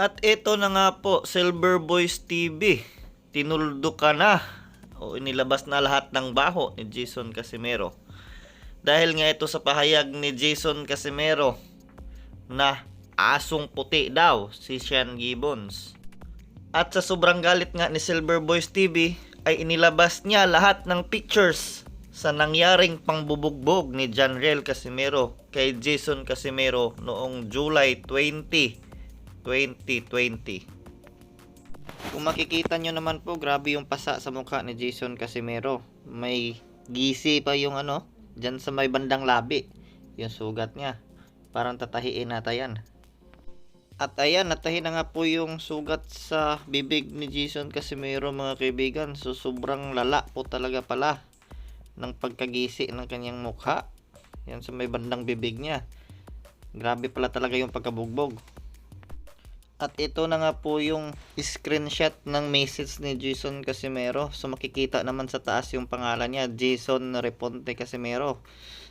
At ito na nga po, Silver Boys TV. Tinuldo ka na. O inilabas na lahat ng baho ni Jason Casimero. Dahil nga ito sa pahayag ni Jason Casimero na asong puti daw si Sean Gibbons. At sa sobrang galit nga ni Silver Boys TV ay inilabas niya lahat ng pictures sa nangyaring pangbubugbog ni Janriel Casimero kay Jason Casimero noong July 20, 2020. Kung makikita nyo naman po, grabe yung pasa sa mukha ni Jason Casimero. May gisi pa yung ano, dyan sa may bandang labi. Yung sugat niya. Parang tatahiin nata yan. At ayan, natahi na nga po yung sugat sa bibig ni Jason Casimero mga kaibigan. So sobrang lala po talaga pala ng pagkagisi ng kanyang mukha. Yan sa may bandang bibig niya. Grabe pala talaga yung pagkabugbog. At ito na nga po yung screenshot ng message ni Jason Casimero. So makikita naman sa taas yung pangalan niya, Jason Reponte Casimero.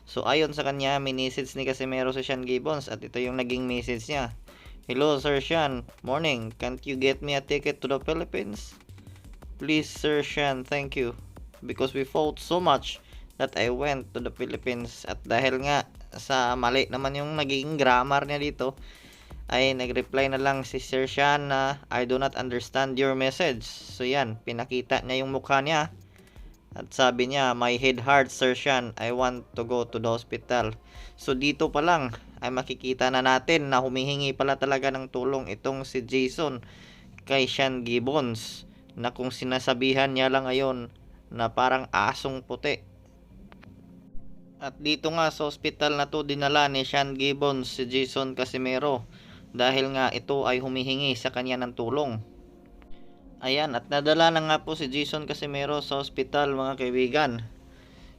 So ayon sa kanya, may message ni Casimero sa Sean Gibbons at ito yung naging message niya. Hello Sir Sean, morning. Can't you get me a ticket to the Philippines? Please Sir Sean, thank you. Because we fought so much that I went to the Philippines. At dahil nga sa mali naman yung naging grammar niya dito, ay nag-reply na lang si Sir Sean na I do not understand your message. So yan, pinakita niya yung mukha niya. At sabi niya, my head hurts Sir Sean, I want to go to the hospital. So dito pa lang ay makikita na natin na humihingi pala talaga ng tulong itong si Jason kay Sean Gibbons na kung sinasabihan niya lang ngayon na parang asong puti. At dito nga sa ospital na to dinala ni Sean Gibbons si Jason Casimero dahil nga ito ay humihingi sa kanya ng tulong. Ayan, at nadala na nga po si Jason Casimero sa ospital mga kaibigan.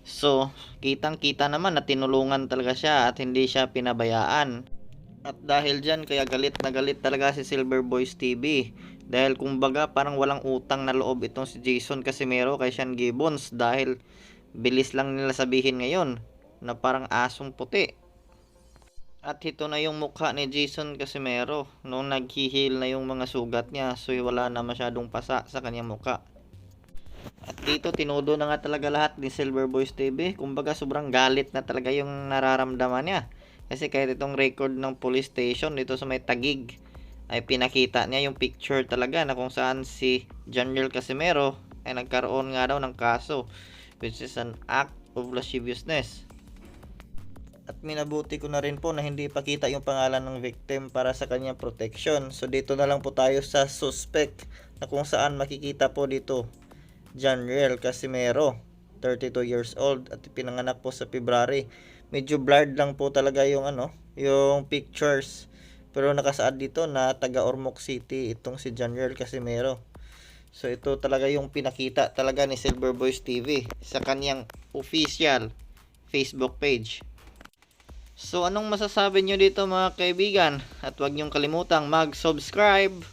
So, kitang kita naman na tinulungan talaga siya at hindi siya pinabayaan. At dahil dyan, kaya galit na galit talaga si Silver Boys TV. Dahil kumbaga parang walang utang na loob itong si Jason Casimero kay Sean Gibbons dahil bilis lang nila sabihin ngayon na parang asong puti. At ito na yung mukha ni Jason Casimero nung naghihil na yung mga sugat niya so wala na masyadong pasa sa kanyang mukha. At dito tinudo na nga talaga lahat ni Silver Boys TV. Kumbaga sobrang galit na talaga yung nararamdaman niya. Kasi kahit itong record ng police station dito sa may tagig ay pinakita niya yung picture talaga na kung saan si General Casimero ay nagkaroon nga daw ng kaso which is an act of lasciviousness. At minabuti ko na rin po na hindi pakita yung pangalan ng victim para sa kanyang protection. So dito na lang po tayo sa suspect na kung saan makikita po dito Janriel Casimero, 32 years old at pinanganak po sa February. Medyo blurred lang po talaga yung ano, yung pictures. Pero nakasaad dito na taga Ormoc City itong si Janriel Casimero. So ito talaga yung pinakita talaga ni Silver Boys TV sa kanyang official Facebook page. So anong masasabi nyo dito mga kaibigan? At huwag nyong kalimutang mag-subscribe